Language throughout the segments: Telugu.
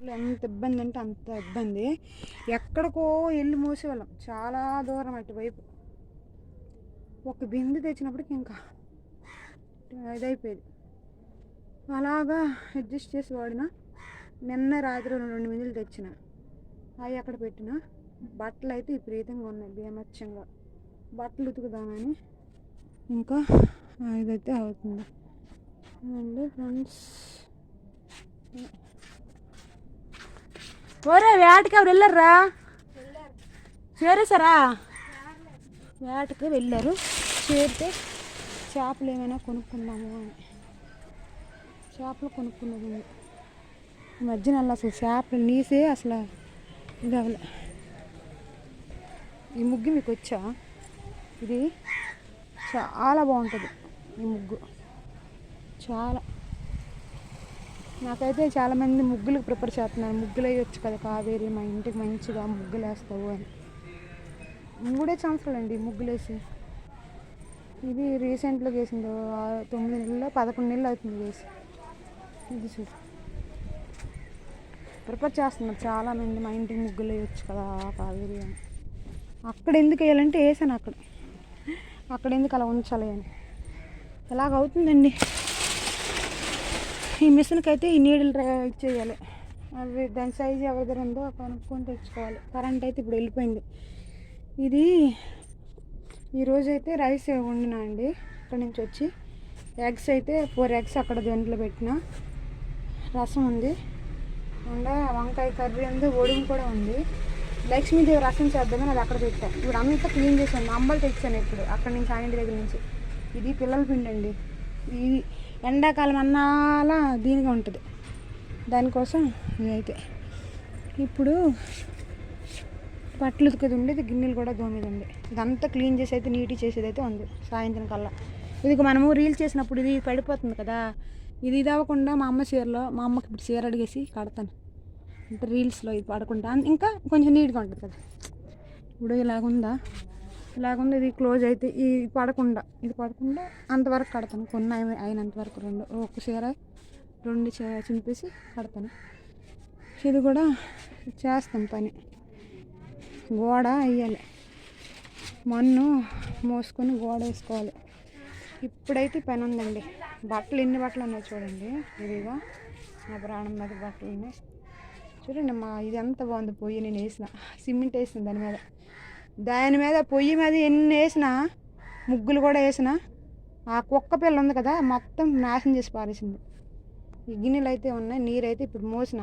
ఎంత ఇబ్బంది అంటే అంత ఇబ్బంది. ఎక్కడికో వెళ్ళి మోసేవాళ్ళం. చాలా దూరం అటువైపు. ఒక బిందు తెచ్చినప్పటికి ఇంకా ఇదైపోయేది. అలాగా అడ్జస్ట్ చేసి వాడిన. నిన్న రాత్రి రెండు బిందులు తెచ్చిన. అవి అక్కడ పెట్టిన బట్టలు అయితే విపరీతంగా ఉన్నాయి బీమత్యంగా బట్టలు ఉతుకుదామని ఇంకా ఇదైతే అవుతుంది. అండి ఫ్రెండ్స్? ఒరే వేటకి ఎవరు వెళ్ళారా చేరేసారా వేటకి వెళ్ళారు. చేరితే చేపలు ఏమైనా కొనుక్కుందాము అని. చేపలు కొనుక్కున్నది ఈ మధ్యన అసలు చేపలు నీసే అసలు ఇది ఈ ముగ్గు మీకు వచ్చా? ఇది చాలా బాగుంటుంది ఈ ముగ్గు. చాలా. నాకైతే చాలామంది ముగ్గులకు ప్రిపేర్ చేస్తున్నారు. ముగ్గులు వేయొచ్చు కదా కావేరి మా ఇంటికి మంచిగా ముగ్గులు వేస్తావు అని. మూడే సంవత్సరాలు అండి ముగ్గులు వేసి ఇది రీసెంట్లో వేసింది ఆ తొమ్మిది నెలల్లో పదకొండు నెలలు అవుతుంది వేసి ఇది చూసి ప్రిపేర్ చేస్తున్నారు చాలామంది మా ఇంటికి ముగ్గులు వేయొచ్చు కదా కావేరి అని. అక్కడ ఎందుకు వేయాలంటే వేసాను అక్కడ. అక్కడ ఎందుకు అలా ఉంచాలి అని. ఎలాగవుతుందండి ఈ మిషన్కి అయితే ఈ నీడలు రా- ఇచ్చేయాలి. అవి దాని సైజు ఎవరి దగ్గర ఉందో కొనుక్కొని తెచ్చుకోవాలి. కరెంట్ అయితే ఇప్పుడు వెళ్ళిపోయింది. ఇది ఈరోజు అయితే రైస్ వండినా అండి. ఇక్కడ నుంచి వచ్చి ఎగ్స్ అయితే ఫోర్ ఎగ్స్ అక్కడ దొంట్లో పెట్టిన. రసం ఉంది. ఉండే వంకాయ కర్రీ ఉంది ఒడుగు కూడా ఉంది. లక్ష్మీదేవి రసం చేద్దామని అది అక్కడ పెట్టాను ఇప్పుడు అంతా క్లీన్ చేశాను అంబలు తెచ్చాను ఇప్పుడు. అక్కడ నుంచి ఆయన దగ్గర నుంచి. ఇది పిల్లల పిండి అండి ఇది ఎండాకాలం అన్నాలా దీనిగా ఉంటుంది. దానికోసం ఇదైతే ఇప్పుడు బట్టలు ఉతికేది ఉండేది గిన్నెలు కూడా దోమేది ఉంది ఇదంతా క్లీన్ చేసి అయితే నీట్గా చేసేది అయితే ఉంది సాయంత్రం కల్లా. ఇది మనము రీల్ చేసినప్పుడు ఇది పడిపోతుంది కదా. ఇది ఇది అవ్వకుండా మా అమ్మ చీరలో మా అమ్మకి ఇప్పుడు చీర అడిగేసి కడతాను. అంటే రీల్స్లో ఇది పడకుండా. ఇంకా కొంచెం నీట్గా ఉంటుంది కదా. ఇప్పుడు ఇలాగుందా? లేకుండా ఇది క్లోజ్ అయితే ఇది పడకుండా ఇది పడకుండా అంతవరకు కడతాను. కొన్ని అయినంత వరకు రెండు ఒక చీర రెండు చీర చింపేసి కడతాను. ఇది కూడా చేస్తాం పని. గోడ వేయాలి. మన్ను మోసుకొని గోడ వేసుకోవాలి. ఇప్పుడైతే పని ఉందండి. బట్టలు ఎన్ని బట్టలు ఉన్నాయి చూడండి. ఇదిగా నా ప్రాణం మీద బట్టలు ఉన్నాయి. చూడండి మా ఇది ఎంత బాగుంది పొయ్యి నేను వేసిన సిమెంట్ వేసిన దాని మీద. దాని మీద పొయ్యి మీద ఎన్ని వేసినా ముగ్గులు కూడా వేసిన ఆ కుక్క పిల్ల ఉంది కదా మొత్తం నాశనం చేసి పారేసింది. ఈ గిన్నెలు అయితే ఉన్నాయి నీరైతే ఇప్పుడు మోసిన.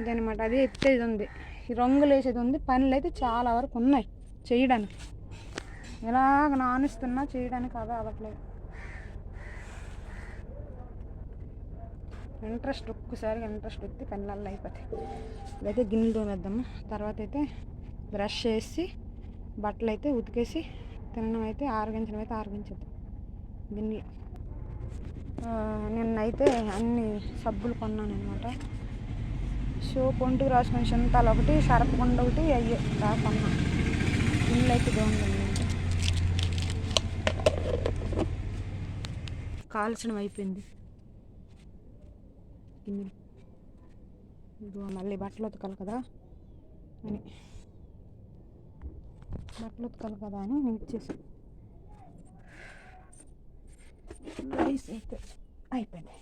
ఇదనమాట అది ఎత్తేది ఉంది. ఈ రంగులు వేసేది ఉంది పనులు అయితే చాలా వరకు ఉన్నాయి చేయడానికి. ఎలాగ నానిస్తున్నా చేయడానికి అదే అవ్వట్లేదు. ఇంట్రెస్ట్ ఒక్కసారిగా ఇంట్రెస్ట్ వచ్చి పనులల్లో అయిపోతాయి. ఇదైతే గిన్నెలు తోమేద్దాము. తర్వాత అయితే బ్రష్ చేసి బట్టలు అయితే ఉతికేసి తినడం అయితే ఆరగించడం అయితే ఆరగించద్దు. గిన్నెలు నిన్నైతే అన్ని సబ్బులు కొన్నాను అనమాట సోప్ ఒంటికి రాసుకుని చింతాలు ఒకటి సరపకుండ ఒకటి అయ్యే రాకున్నా గిన్నెలు అయితే బాగుందండి. కాల్చడం అయిపోయింది. గిన్నెలు. ఇదిగో మళ్ళీ బట్టలు ఉతకాలి కదా. అని. బట్టలు ఉతకాలి కదా అని వెయిట్ చేసి. రైస్ అయితే అయిపోయింది.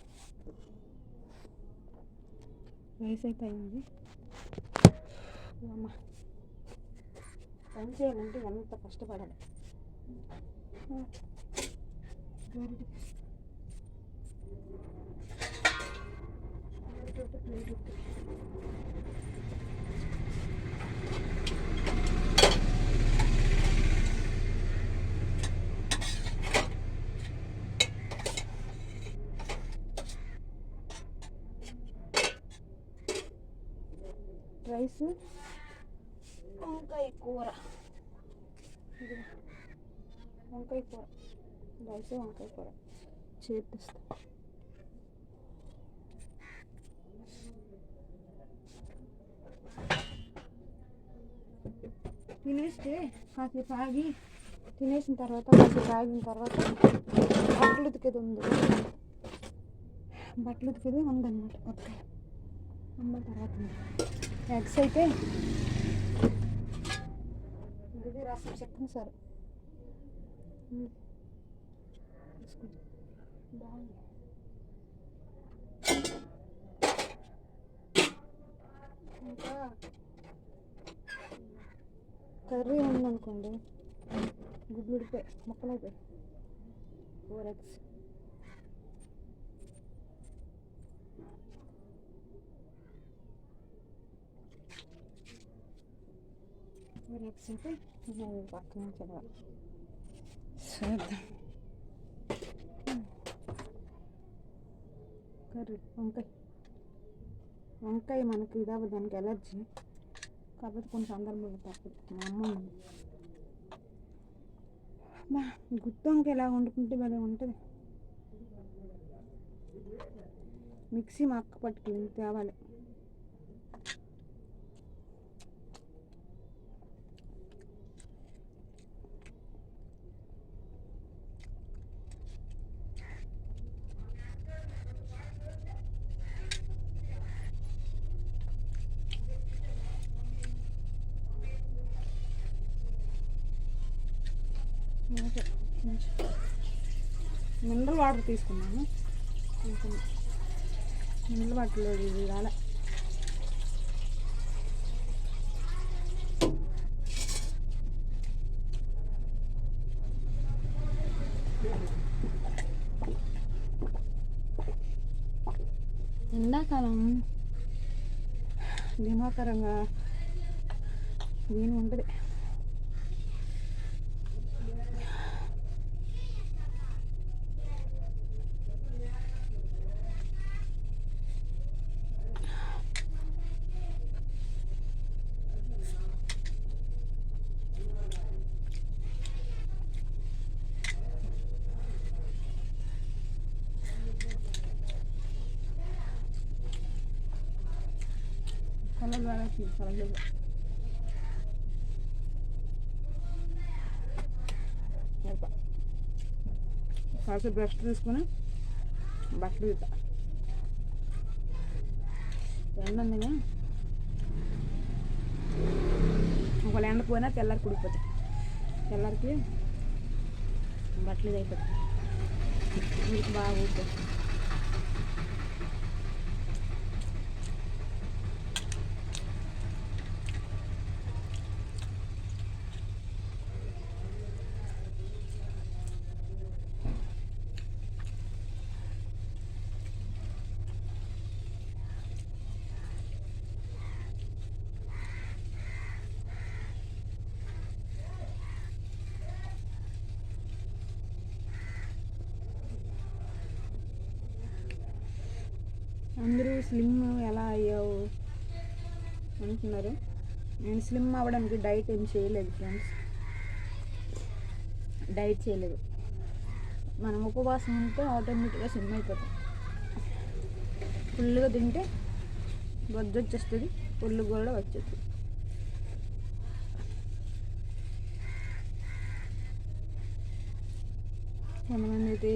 రైస్ అయితే అయింది. అమ్మ పని చేయాలంటే ఎంత కష్టపడాలి. గరిటె. ప్లేట్ రైస్ వంకాయ కూర. వంకాయ కూర. రైస్ వంకాయ కూర. చేపిస్తా. తినేస్తే కాసేపు ఆగి తినేసిన తర్వాత కాసేపు ఆగిన తర్వాత బట్టలు ఉతికేది ఉంది. బట్టలు ఉతికేది ఉందన్నమాట. ఓకే అమ్మ తర్వాత ఎగ్స్ అయితే ఇది రసం చెప్పండి సార్. బాగుంది. ఇంకా కర్రీ ఉందనుకోండి. గుడ్లు ఉడిపోయి ముక్కలు అయిపోయి ఫోర్ ఎగ్స్ ఫోర్ పక్కన చదవాలి చూద్దాం కర్రీ వంకాయ వంకాయ మనకి ఇదావ దానికి ఎలర్జీ కాకపోతే కొన్ని సందర్భాలు తప్పదు. మా అమ్మ ఉంది. గుత్తి వంకాయ ఎలా వండుకుంటే భలే ఉంటుంది. మిక్సీ మా అక్క పట్టుకెళ్ళి తేవాలి ఓకే, కొంచెం మినరల్ వాటర్ తీసుకున్నాను. కొంచెం మినరల్ వాటర్లో ఇది రాలే ఎండాకాలం. దిమాకరంగా దీని ఉంటుంది. కాసేపు బ్రష్ తీసుకుని బట్టలు తీద్దాం ఎండ ఒకవేళ ఎండ పోయినా తెల్లారి కుడిపోతాయి. తెల్లారికి బట్టలు అయిపోతాయి మీకు బాగా ఊరుతుంది అందరూ స్లిమ్ ఎలా అయ్యావు అంటున్నారు. నేను స్లిమ్ అవ్వడానికి డైట్ ఏం చేయలేదు ఫ్రెండ్స్ డైట్ చేయలేదు. మనం ఉపవాసం ఉంటే ఆటోమేటిక్గా స్లిమ్ అయిపోతాం. ఫుల్గా తింటే బొద్దు వచ్చేస్తుంది పుల్లు కూడా వచ్చేస్తుంది. కొంతమంది అయితే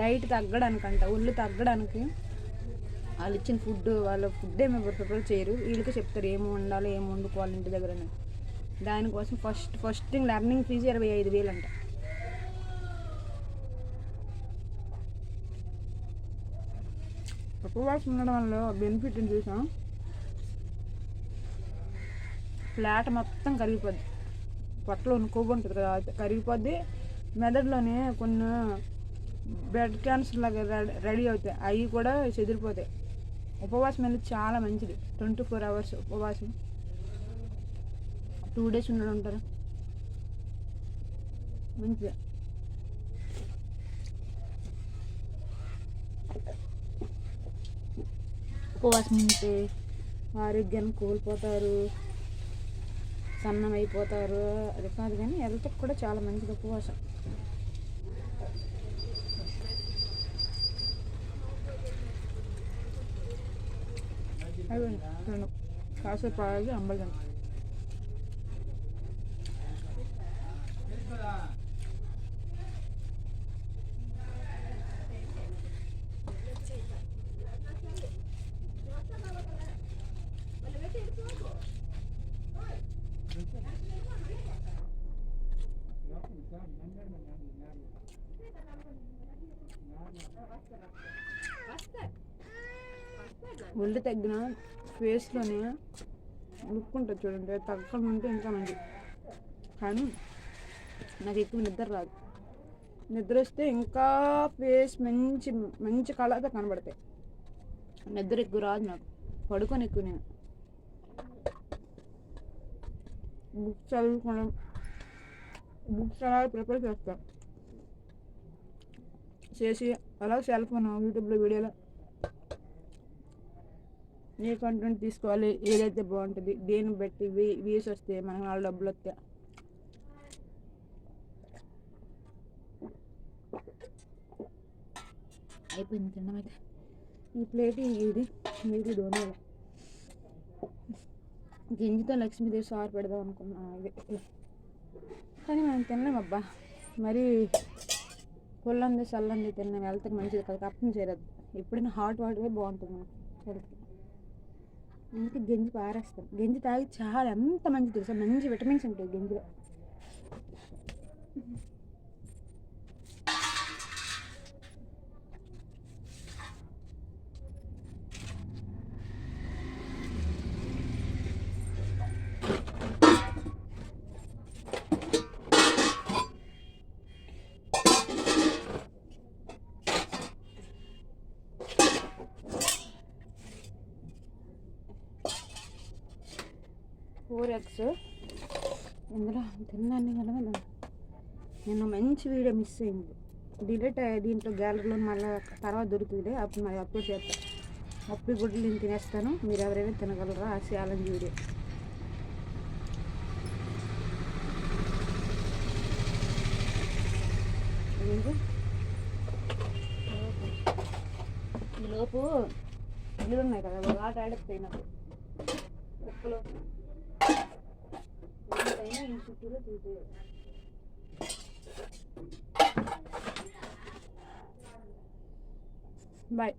డైట్ అంట ఒళ్ళు తగ్గడానికి వాళ్ళు ఇచ్చిన ఫుడ్ వాళ్ళ ఫుడ్ ఏమి ప్రిపేర్ చేయరు. వీళ్ళకి చెప్తారు ఏమి ఉండాలి ఏమి వండుకోవాలి ఇంటి దగ్గర దానికోసం first first thing learning fees ఇరవై ఐదు వేలు అంట. ఉపవాసం ఉండడం వల్ల బెనిఫిట్ చూసాం ఫ్లాట్ మొత్తం కరిగిపోద్ది. పొట్టలో ఉన్న ఉంటుంది కదా కరిగిపోద్ది. మెదడులోనే కొన్ని బ్లడ్ క్యాన్సర్ లాగా రెడీ- రెడీ అవుతాయి. అవి కూడా చెదిరిపోతాయి. ఉపవాసం అనేది చాలా మంచిది. ట్వంటీ ఫోర్ అవర్స్ ఉపవాసం. టూ డేస్ ఉండడం ఉంటారు? మంచిది. ఉపవాసం ఉంటే ఆరోగ్యాన్ని కోల్పోతారు. సన్నమైపోతారు. అది కాదు కానీ హెల్త్కి కూడా చాలా మంచిది ఉపవాసం. అది రెండు కాసేపు ఆగి అంబలి తింటాం Thank you. ఒళ్ళు తగ్గిన ఫేస్లోనే లుక్ ఉంటుంది చూడండి. తగ్గకుండా ఉంటే ఇంకా మంచిది. కానీ నాకు ఎక్కువ నిద్ర రాదు. నిద్ర వస్తే ఇంకా ఫేస్ మంచి మంచి కళతో కనబడతాయి. నిద్ర ఎక్కువ రాదు నాకు. పడుకొని ఎక్కువ నేను. బుక్స్ చదువుకోవడం బుక్స్ అలా ప్రిపేర్ చేస్తాను చేసి అలా సెల్ ఫోన్ యూట్యూబ్లో వీడియోలో ఏ కంటెంట్ తీసుకోవాలి ఏదైతే బాగుంటుంది దేన్ని బట్టి వ్యూస్ వస్తే మనకు నాలుగు డబ్బులు వస్తాయి అయిపోయింది తినడం అయితే. ఈ ప్లేట్ ఇది ఇది దోణాల గింజతో లక్ష్మీదేవి సారు పెడదాం అనుకున్నాను ఇది కానీ మనం తినలేం అబ్బా. మరి పుల్లంది చల్లంది తిన్నాం హెల్త్కి మంచిది కదా కప్పం చేరద్దు ఎప్పుడైనా హాట్ వాటరే బాగుంటుంది మనకి హెల్త్కి. అందుకే గంజి పారేస్తాం గంజి తాగి చాలా ఎంత మంచి తెలుసా? మంచి విటమిన్స్ ఉంటాయి గంజిలో. Four eggs. ఇందులో తిన్నాను కదా నేను మంచి వీడియో మిస్ అయింది. డిలీట్ దీంట్లో గ్యాలరీలో మళ్ళీ తర్వాత దొరుకుతుంది. అప్పుడు మరి అప్లోడ్ చేస్తాను అప్పుడు గుడ్లు నేను తినేస్తాను. మీరు ఎవరైనా తినగలరా? ఆ ఛాలెంజ్ వీడియో. అదేంటి? లోపు ఇల్లు ఉన్నాయి కదా. ఆట ఆడకపోయినప్పుడు నాకు కుక్కలు ఎంతైనా ఈ చుట్టూలో చూసేయాలి బాయ్